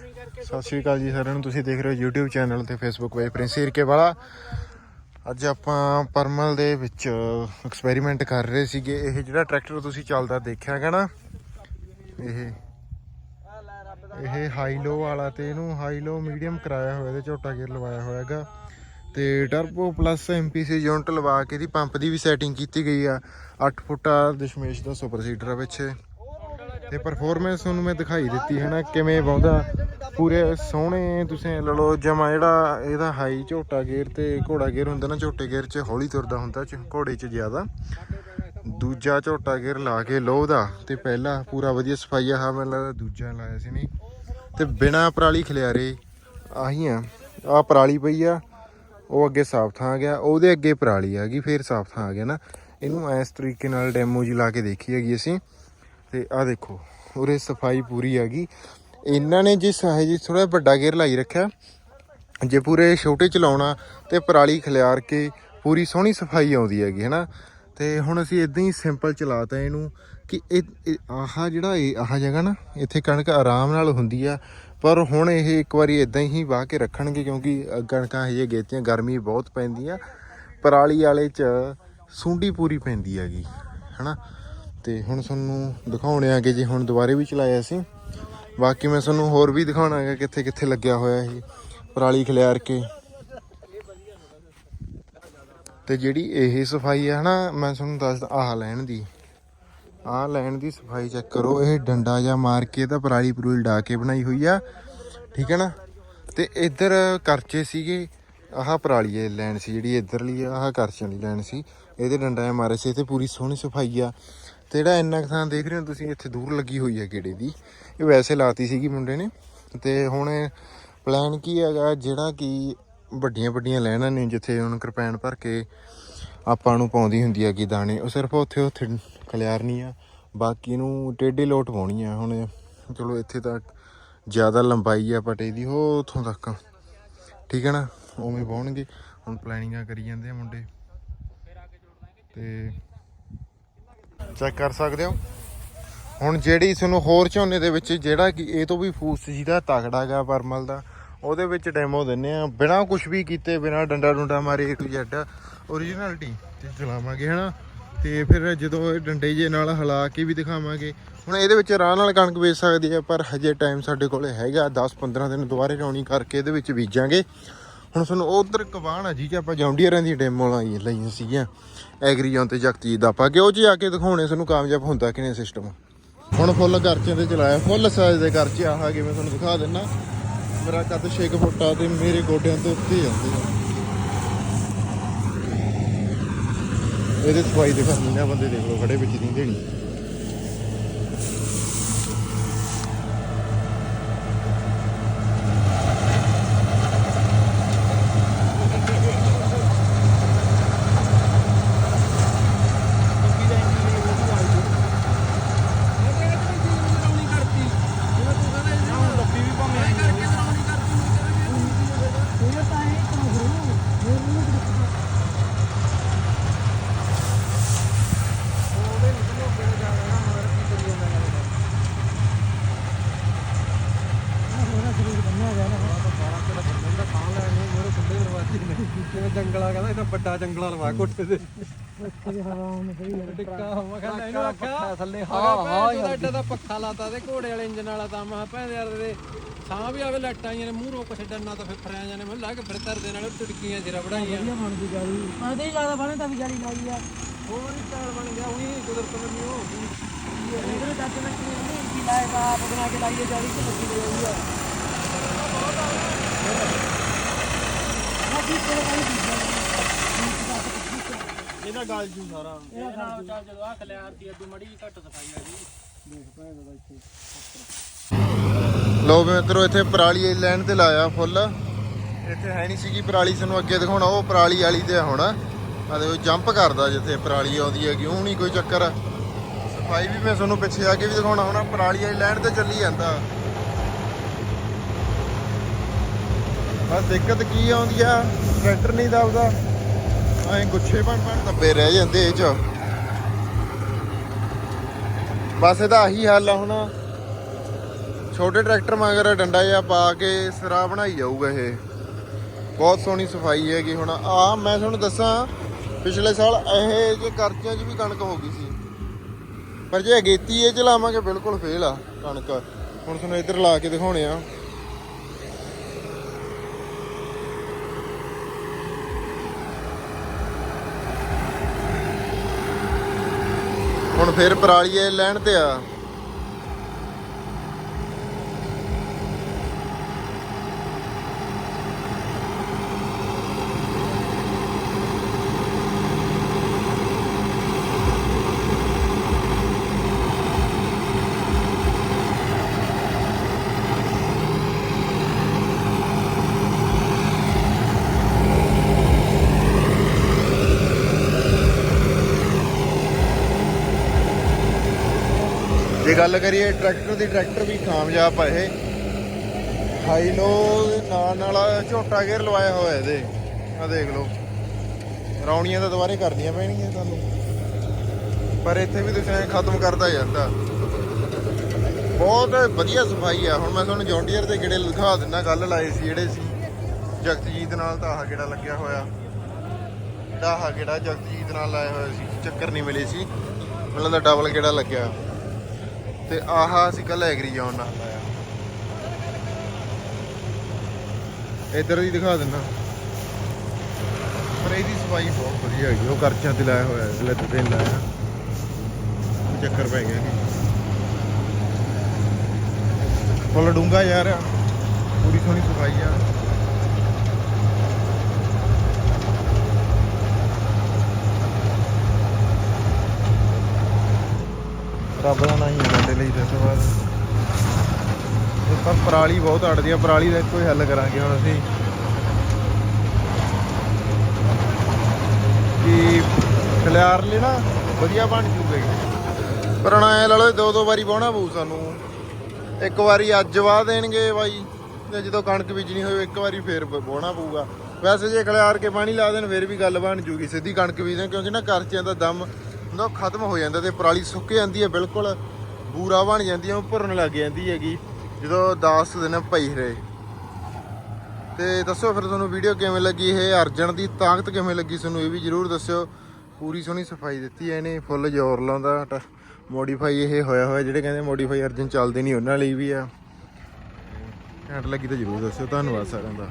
ਸਤਿ ਸ਼੍ਰੀ ਅਕਾਲ ਜੀ ਸਾਰਿਆਂ ਨੂੰ। ਤੁਸੀਂ ਦੇਖ ਰਹੇ ਹੋ YouTube ਚੈਨਲ ਤੇ Facebook ਪੇਜ ਪ੍ਰਿੰਸ ਈਰਕੇ ਵਾਲਾ। ਅੱਜ ਆਪਾਂ ਪਰਮਲ ਦੇ ਵਿੱਚ ਐਕਸਪੈਰੀਮੈਂਟ ਕਰ ਰਹੇ ਸੀਗੇ। ਇਹ ਜਿਹੜਾ ਟਰੈਕਟਰ ਤੁਸੀਂ ਚੱਲਦਾ ਦੇਖਿਆ ਹੈਗਾ ਨਾ, ਇਹ ਇਹ ਹਾਈ ਲੋ ਵਾਲਾ ਤੇ ਇਹਨੂੰ ਹਾਈ ਲੋ ਮੀਡੀਅਮ ਕਰਾਇਆ ਹੋਇਆ ਇਹਦੇ ਝੋਟਾ ਗੇਅਰ ਲਵਾਇਆ ਹੋਇਆ ਹੈਗਾ। ਤੇ ਟਰਬੋ ਪਲੱਸ ਐਮਪੀਸੀ ਯੂਨਿਟ ਲਵਾ ਕੇ ਇਹਦੀ ਪੰਪ ਦੀ ਵੀ ਸੈਟਿੰਗ ਕੀਤੀ ਗਈ ਆ। 8 ਫੁੱਟਾ ਦਸ਼ਮੇਸ਼ ਦਾ ਸੁਪਰ ਸੀਡਰ ਆ ਪਿੱਛੇ। ਤੇ ਪਰਫਾਰਮੈਂਸ ਤੁਹਾਨੂੰ ਮੈਂ ਦਿਖਾਈ ਦਿੱਤੀ ਹੈ ਨਾ, ਕਿਵੇਂ ਵਾਉਂਦਾ। ਪੂਰੇ ਸੋਹਣੇ, ਤੁਸੀਂ ਲੈ ਲਓ ਜਮਾ ਜਿਹੜਾ ਇਹਦਾ ਹਾਈ ਝੋਟਾ ਗੇਅਰ ਤੇ ਘੋੜਾ ਗੇਅਰ ਹੁੰਦਾ ਨਾ, ਝੋਟੇ ਗੇਅਰ 'ਚ ਹੌਲੀ ਤੁਰਦਾ ਹੁੰਦਾ ਘੋੜੇ 'ਚ ਜ਼ਿਆਦਾ। ਦੂਜਾ ਝੋਟਾ ਗੇਅਰ ਲਾ ਕੇ ਲੋਹ ਦਾ ਤੇ ਪਹਿਲਾ ਪੂਰਾ ਵਧੀਆ ਸਫਾਈਆ ਹਾਂ ਮੈਨੂੰ ਲੱਗਦਾ ਦੂਜਾ ਲਾਇਆ ਸੀ ਨਹੀਂ। ਤੇ ਬਿਨਾ ਪਰਾਲੀ ਖਲਿਆਰੇ ਆਹੀ ਆ ਆ ਪਰਾਲੀ ਪਈ ਆ, ਉਹ ਅੱਗੇ ਸਾਫ਼ ਥਾਂ ਆ ਗਿਆ, ਉਹਦੇ ਅੱਗੇ ਪਰਾਲੀ ਆ ਗਈ, ਫੇਰ ਸਾਫ਼ ਥਾਂ ਆ ਗਿਆ ਨਾ। ਇਹਨੂੰ ਇਸ ਤਰੀਕੇ ਨਾਲ ਡੈਮੋ ਜੀ ਲਾ ਕੇ ਦੇਖੀ ਹੈਗੀ ਅਸੀਂ। ਤੇ ਆ ਦੇਖੋ, ਉਰੇ ਸਫ਼ਾਈ ਪੂਰੀ ਆ ਗਈ। ਇਹਨਾਂ ਨੇ ਜਿਸ ਹੈ ਜੀ ਥੋੜਾ ਵੱਡਾ ਗੇਅਰ ਲਾਈ ਰੱਖਿਆ। ਜੇ ਪੂਰੇ ਛੋਟੇ ਚਲਾਉਣਾ ਤੇ ਪਰਾਲੀ ਖਿਲਾਰ ਕੇ ਪੂਰੀ ਸੋਹਣੀ ਸਫ਼ਾਈ ਆਉਂਦੀ ਹੈਗੀ ਹੈਨਾ? ਤੇ ਹੁਣ ਅਸੀਂ ਇਦਾਂ ਹੀ ਸਿੰਪਲ ਚਲਾਤਾ ਇਹਨੂੰ ਕਿ ਇਹ ਇਹ- ਆਹ ਜਿਹੜਾ ਇਹ ਆਹ ਜਗ੍ਹਾ ਨਾ ਇੱਥੇ ਕਣਕ ਆਰਾਮ ਨਾਲ ਹੁੰਦੀ ਆ। ਪਰ ਹੁਣ ਇਹ ਇੱਕ ਵਾਰੀ ਇਦਾਂ ਹੀ ਵਾਹ ਕੇ ਰੱਖਣਗੇ ਕਿਉਂਕਿ ਅ, ਕਣਕਾਂ ਹਜੇ ਗੇਤੀਆਂ ਗਰਮੀ ਬਹੁਤ ਪੈਂਦੀ ਆ। ਪਰਾਲੀ ਵਾਲੇ ਚ ਸੁੰਡੀ ਪੂਰੀ ਪੈਂਦੀ ਹੈਗੀ ਹਨਾ? ਤੇ ਹੁਣ ਤੁਹਾਨੂੰ ਦਿਖਾਉਣੇ ਆ ਕਿ ਜੇ ਹੁਣ ਦੁਬਾਰੇ ਵੀ ਚਲਾਇਆ ਸੀ। ਬਾਕੀ ਮੈਂ ਤੁਹਾਨੂੰ ਹੋਰ ਵੀ ਦਿਖਾਉਣਾ ਹੈਗਾ ਕਿੱਥੇ ਕਿੱਥੇ ਲੱਗਿਆ ਹੋਇਆ ਇਹ ਪਰਾਲੀ ਖਿਲਾਰ ਕੇ। ਤੇ ਜਿਹੜੀ ਇਹ ਸਫ਼ਾਈ ਹੈ ਨਾ ਮੈਂ ਤੁਹਾਨੂੰ ਦੱਸਦਾ, ਆਹ ਲੈਣ ਦੀ। ਆਹ ਲੈਣ ਦੀ ਸਫ਼ਾਈ ਚੈੱਕ ਕਰੋ, ਇਹ ਡੰਡਾ ਜਾਂ ਮਾਰ ਕੇ ਤਾਂ ਪਰਾਲੀ ਪਰੂਲ ਡਾ ਕੇ ਬਣਾਈ ਹੋਈ ਆ, ਠੀਕ ਹੈ ਨਾ? ਤੇ ਇੱਧਰ ਕਰਚੇ ਸੀਗੇ, ਆਹ ਪਰਾਲੀ ਲੈਣ ਸੀ ਜਿਹੜੀ ਇੱਧਰਲੀ, ਆਹ ਕਰਚਿਆਂ ਦੀ ਲੈਣ ਸੀ। ਇਹਦੇ ਡੰਡਾ ਜਾਂ ਮਾਰੇ ਸੀ ਤੇ ਪੂਰੀ ਸੋਹਣੀ ਸਫ਼ਾਈ ਆ। ਤੇ ਜਿਹੜਾ ਇੰਨਾ ਕੁ ਥਾਂ ਦੇਖ ਰਹੇ ਹੋ ਤੁਸੀਂ, ਇੱਥੇ ਦੂਰ ਲੱਗੀ ਹੋਈ ਹੈ ਗੇੜੇ ਦੀ। ਇਹ ਵੈਸੇ ਲਾਤੀ ਸੀਗੀ ਮੁੰਡੇ ਨੇ। ਤੇ ਹੁਣ ਪਲਾਨ ਕੀ ਹੈਗਾ, ਜਿਹੜਾ ਕਿ ਵੱਡੀਆਂ ਵੱਡੀਆਂ ਲੈਣਾ ਨੇ, ਜਿੱਥੇ ਹੁਣ ਕਿਰਪੈਨ ਭਰ ਕੇ ਆਪਾਂ ਨੂੰ ਪਾਉਂਦੀ ਹੁੰਦੀ ਹੈਗੀ ਦਾਣੇ। ਉਹ ਸਿਰਫ ਉੱਥੇ ਉੱਥੇ ਖਲਿਆਰਨੀ ਆ, ਬਾਕੀ ਨੂੰ ਟੇਢੇ ਲੋਟ ਪਾਉਣੀ ਆ। ਹੁਣ ਚਲੋ ਇੱਥੇ ਤਾਂ ਜ਼ਿਆਦਾ ਲੰਬਾਈ ਆ ਪਟੇ ਦੀ, ਉਹ ਉੱਥੋਂ ਤੱਕ। ਠੀਕ ਹੈ ਨਾ? ਉਵੇਂ ਪਾਉਣਗੇ। ਹੁਣ ਪਲੈਨਿੰਗਾਂ ਕਰੀ ਜਾਂਦੇ ਆ ਮੁੰਡੇ। ਤੇ ਚੈੱਕ ਕਰ ਸਕਦੇ ਹੋ। ਹੁਣ ਜਿਹੜੀ ਤੁਹਾਨੂੰ ਹੋਰ ਝੋਨੇ ਦੇ ਵਿੱਚ ਜਿਹੜਾ ਕਿ ਇਹ ਤੋਂ ਵੀ ਫੂਸ ਜਿਹਦਾ ਤਕੜਾ ਗਾ ਪਰਮਲ ਦਾ, ਉਹਦੇ ਵਿੱਚ ਡੈਮੋ ਦਿੰਨੇ ਆ। ਬਿਨਾ ਕੁਝ ਵੀ ਕੀਤੇ, ਬਿਨਾ ਡੰਡਾ ਡੁੰਡਾ ਮਾਰੇ A to Z ਓਰੀਜਨਲਟੀ ਤੇ ਚਲਾਵਾਂਗੇ, ਹਨਾ? ਤੇ ਫਿਰ ਜਦੋਂ ਇਹ ਡੰਡੇ ਜੇ ਨਾਲ ਹਿਲਾ ਕੇ ਵੀ ਦਿਖਾਵਾਂਗੇ। ਹੁਣ ਇਹਦੇ ਵਿੱਚ ਰਾਹ ਨਾਲ ਕਣਕ ਵੇਚ ਸਕਦੇ ਆ, ਪਰ ਹਜੇ ਟਾਈਮ ਸਾਡੇ ਕੋਲੇ ਹੈਗਾ। 10-15 ਦਿਨ ਦੁਬਾਰੇ ਰੌਣੀ ਕਰਕੇ ਇਹਦੇ ਵਿੱਚ ਬੀਜਾਂਗੇ। ਹੁਣ ਤੁਹਾਨੂੰ ਉਧਰ ਕਬਾਨ ਆ ਜੀ ਕਿ ਆਪਾਂ ਜੌਂਡੀਅਰਾਂ ਦੀ ਡੈਮੋ ਲਾਈ ਲਈਆਂ ਸੀਗੀਆਂ। ਐਗਰੀਜਨ ਤੇ ਜਗਤਜੀਤ ਦਾ ਆਪਾਂ। ਕਿ ਉਹ ਚ ਆ ਕੇ ਦਿਖਾਉਣੇ ਤੁਹਾਨੂੰ ਕਾਮਯਾਬ ਹੁੰਦਾ ਕਿ ਨਹੀਂ ਸਿਸਟਮ ਹੁਣ ਫੁੱਲ ਕਰਚੇ ਤੇ ਚਲਾਇਆ, ਫੁੱਲ ਸਾਈਜ਼ ਦੇ ਕਰਚੇ ਆਹ ਕੇ ਮੈਂ ਤੁਹਾਨੂੰ ਦਿਖਾ ਦਿੰਨਾ। ਮੇਰਾ ਕੱਦ 6 ਫੁੱਟ ਆ ਤੇ ਮੇਰੇ ਗੋਡਿਆਂ ਤੋਂ ਉੱਤੇ ਜਾਂਦੇ ਆ। ਇਹਦੇ ਸਫ਼ਾਈ ਦੇ ਕਰਨੀ ਨਾ ਬੰਦੇ ਦੇਖ ਲਓ, ਖੜੇ ਵਿੱਚ ਨਹੀਂ ਦੇਣੀ। ਜੰਗਲਾ ਕਹਿੰਦਾ ਇਹ ਤਾਂ ਵੱਡਾ ਜੰਗਲਾ ਲਵਾ ਕੋਠੇ ਤੇ ਟਿੱਕਾ ਹਵਾ ਕਹਿੰਦਾ ਇਹਨੂੰ ਆਖਿਆ ਥੱਲੇ ਹਾਂ ਹਾਂ ਇਹਦਾ ਐਡਾ ਦਾ ਪੱਖਾ ਲਾਤਾ ਤੇ ਘੋੜੇ ਵਾਲੇ ਇੰਜਨ ਵਾਲਾ ਤਾਂ ਮਾ ਭੈਣ ਯਾਰ ਦੇ ਸਾਹ ਵੀ ਆਵੇ ਲੱਟਾਂ ਆਈਆਂ ਨੇ ਮੂੰਹ ਰੋਕ ਛੱਡਣ ਤਾਂ ਫਿਰ ਫਰਿਆ ਜਾਣੇ ਮੈਨੂੰ ਲੱਗ ਫਿਰ ਤਰਦੇ ਨਾਲ ਟੁਟਕੀਆਂ ਜਿਰਾ ਵੜਾਈਆਂ ਉਹਦੇ ਜ਼ਿਆਦਾ ਬਣੇ ਤਾਂ ਵੀ ਜਾਲੀ ਲਾਈ ਆ। ਹੋਰ ਹੀ ਚਾਲ ਬਣ ਗਿਆ ਉਹੀ ਕੁਦਰਤ ਨੂੰ ਹੋ ਗਈ ਇਹਦੇ ਚੱਕ ਨਾ ਕਿ ਨਹੀਂ ਲਾਏ ਬਾ ਬਣਾ ਕੇ ਲਾਈਏ ਜਾਲੀ ਤੇ ਲੱਗੀ ਹੋਈ ਆ ਨਾ ਕੀ ਕੋਲ ਕਾਈ ਇਹਦਾ ਗਾਲ ਜੂ ਸਾਰਾ। ਇਹ ਨਾਲ ਚੱਲ ਜਦੋਂ ਆ ਖਲਿਆਰ ਦੀ ਅੱਧੀ ਮੜੀ ਘੱਟ ਸਫ਼ਾਈ ਆ ਗਈ ਲੋ ਵੀ ਮਿੱਤਰੋ ਇੱਥੇ ਪਰਾਲੀ ਵਾਲੀ ਲਾਈਨ ਤੇ ਲਾਇਆ ਫੁੱਲ। ਇੱਥੇ ਹੈ ਨਹੀਂ ਸੀਗੀ ਪਰਾਲੀ ਸਾਨੂੰ ਅੱਗੇ ਦਿਖਾਉਣਾ ਉਹ ਪਰਾਲੀ ਵਾਲੀ ਤੇ ਹੁਣ। ਆ ਦੇਖੋ ਜੰਪ ਕਰਦਾ ਜਿੱਥੇ ਪਰਾਲੀ ਆਉਂਦੀ ਹੈਗੀ ਉਹ ਨਹੀਂ ਕੋਈ ਚੱਕਰ। ਸਫ਼ਾਈ ਵੀ ਮੈਂ ਤੁਹਾਨੂੰ ਪਿੱਛੇ ਆ ਕੇ ਵੀ ਦਿਖਾਉਣਾ ਹੁਣ ਪਰਾਲੀ ਵਾਲੀ ਲਾਈਨ ਤੇ ਚੱਲੀ ਜਾਂਦਾ। ਬਸ ਦਿੱਕਤ ਕੀ ਆਉਂਦੀ ਆ? ਟਰੈਕਟਰ ਨਹੀਂ ਦਬਦਾ ਐਂ ਗੁੱਛੇ ਬਣ ਬਣ ਦੱਬੇ ਰਹਿ ਜਾਂਦੇ ਇਹ ਚ। ਬਸ ਇਹਦਾ ਆਹੀ ਹੱਲ ਆ ਹੁਣ। ਛੋਟੇ ਟਰੈਕਟਰ ਮਗਰ ਡੰਡਾ ਜਿਹਾ ਪਾ ਕੇ ਸਿਰਾ ਬਣਾਈ ਜਾਊਗਾ ਇਹ। ਬਹੁਤ ਸੋਹਣੀ ਸਫ਼ਾਈ ਹੈਗੀ ਹੁਣ। ਆ ਮੈਂ ਤੁਹਾਨੂੰ ਦੱਸਾਂ, ਪਿਛਲੇ ਸਾਲ ਇਹ ਜੇ ਕਰਚਿਆਂ 'ਚ ਵੀ ਕਣਕ ਹੋ ਗਈ ਸੀ। ਪਰ ਜੇ ਅਗੇਤੀ ਇਹ ਚਲਾਵਾਂਗੇ, ਬਿਲਕੁਲ ਫੇਲ ਆ ਕਣਕ। ਹੁਣ ਤੁਹਾਨੂੰ ਇੱਧਰ ਲਾ ਕੇ ਦਿਖਾਉਣੇ ਆ। ਹੁਣ ਫੇਰ ਪਰਾਲੀ ਇਹ ਲੈਣ ਤੇ ਆ। ਜੇ ਗੱਲ ਕਰੀਏ ਟਰੈਕਟਰ ਦੀ, ਟਰੈਕਟਰ ਵੀ ਕਾਮਯਾਬ ਆ ਇਹ। ਹਾਈ ਲੋ, ਨਾਲ ਨਾਲ ਝੋਟਾ ਗੇਅਰ ਲਵਾਇਆ ਹੋਇਆ ਇਹਦੇ। ਆ ਦੇਖ ਲਓ। ਰੌਣੀਆਂ ਤਾਂ ਦੁਬਾਰੇ ਕਰਨੀਆਂ ਪੈਣਗੀਆਂ ਤੁਹਾਨੂੰ। ਪਰ ਇੱਥੇ ਵੀ ਤੁਸੀਂ ਖਤਮ ਕਰਦਾ ਜਾਂਦਾ। ਬਹੁਤ ਵਧੀਆ ਸਫ਼ਾਈ ਆ। ਹੁਣ ਮੈਂ ਤੁਹਾਨੂੰ ਜੌਂਡੀਅਰ ਦੇ ਗੇੜੇ ਦਿਖਾ ਦਿੰਦਾ, ਗੱਲ ਲਾਏ ਸੀ ਜਿਹੜੇ ਸੀ। ਜਗਤਜੀਤ ਨਾਲ ਤਾਂ ਆਹ ਗੇੜਾ ਲੱਗਿਆ ਹੋਇਆ। ਜਿਹੜਾ ਆਹ ਗੇੜਾ ਜਗਤਜੀਤ ਨਾਲ ਲਾਇਆ ਹੋਇਆ ਸੀ। ਚੱਕਰ ਨਹੀਂ ਮਿਲੇ ਸੀ। ਮਤਲਬ ਦਾ ਡਬਲ ਗੇੜਾ ਲੱਗਿਆ। ਤੇ ਆਹ ਅਸੀਂ ਕੱਲ ਐਗਰੀ ਨਾਲ ਲਾਇਆ। ਇਧਰ ਦੀ ਦਿਖਾ ਦਿੰਦਾ। ਪਰ ਇਹਦੀ ਸਫ਼ਾਈ ਬਹੁਤ ਵਧੀਆ ਹੈਗੀ, ਉਹ ਕਰਚਾਂ ਤੇ ਲਾਇਆ ਹੋਇਆ ਹੈ ਤੇ ਲਾਇਆ। ਚੱਕਰ ਪੈ ਗਿਆ ਜੀ। ਫੁੱਲ ਡੂੰਗਾ ਯਾਰ, ਪੂਰੀ ਸੋਹਣੀ ਸਫ਼ਾਈ ਆ ਰੱਬ ਦਾ ਨਾਂ ਹੀ ਹੈ ਸਾਡੇ ਲਈ ਤੇ ਇਸ ਤੋਂ ਬਾਅਦ ਇਹ ਪਰ ਪਰਾਲੀ ਬਹੁਤ ਅੜਦੀ ਆ, ਪਰਾਲੀ ਦਾ ਇੱਕੋ ਹੀ ਹੱਲ ਕਰਾਂਗੇ ਹੁਣ ਅਸੀਂ। ਕਿ ਖਲਿਆਰ ਲੈ ਨਾ, ਵਧੀਆ ਬਣ ਜੂਗੇ। ਪਰ ਐ ਲਓ, ਦੋ ਦੋ ਵਾਰੀ ਵਾਹੁਣਾ ਪਊ ਸਾਨੂੰ। ਇੱਕ ਵਾਰੀ ਅੱਜ ਵਾਹ ਦੇਣਗੇ ਬਾਈ, ਤੇ ਜਦੋਂ ਕਣਕ ਬੀਜਣੀ ਹੋਵੇ, ਇੱਕ ਵਾਰੀ ਫੇਰ ਬ- ਪਊਗਾ। ਵੈਸੇ ਜੇ ਖਲਿਆਰ ਕੇ ਪਾਣੀ ਲਾ ਦੇਣ, ਫੇਰ ਵੀ ਗੱਲ ਬਣ ਜੂਗੀ, ਸਿੱਧੀ ਕਣਕ ਬੀਜਦੇ ਕਿਉਂਕਿ ਨਾ ਕਰਚਿਆਂ ਦਾ ਦਮ ਨਾ ਉਹ ਖਤਮ ਹੋ ਜਾਂਦਾ ਤੇ ਪਰਾਲੀ ਸੁੱਕ ਜਾਂਦੀ ਹੈ ਬਿਲਕੁਲ ਬੂਰਾ ਬਣ ਜਾਂਦੀ ਹੈ ਉਹ ਭਰਨ ਲੱਗ ਜਾਂਦੀ ਹੈਗੀ। ਜਦੋਂ 10 ਦਿਨ ਪਈ ਰਹੇ। ਤੇ ਦੱਸੋ ਫਿਰ ਤੁਹਾਨੂੰ ਵੀਡੀਓ ਕਿਵੇਂ ਲੱਗੀ? ਇਹ ਅਰਜਨ ਦੀ ਤਾਕਤ ਕਿਵੇਂ ਲੱਗੀ? ਤੁਹਾਨੂੰ ਇਹ ਵੀ ਜਰੂਰ ਦੱਸਿਓ। ਪੂਰੀ ਸੋਹਣੀ ਸਫ਼ਾਈ ਦਿੱਤੀ ਹੈ ਇਹਨੇ ਫੁੱਲ ਜ਼ੋਰ ਲਾਉਂਦਾ। ਮੋਡੀਫਾਈ ਇਹ ਹੋਇਆ ਹੋਇਆ, ਜਿਹੜੇ ਕਹਿੰਦੇ ਮੋਡੀਫਾਈ ਅਰਜਨ ਚੱਲਦੇ ਨਹੀਂ, ਉਹਨਾਂ ਲਈ ਵੀ ਆ। ਘੈਂਟ ਲੱਗੀ ਤਾਂ ਜਰੂਰ ਦੱਸਿਓ। ਧੰਨਵਾਦ ਸਾਰਿਆਂ ਦਾ।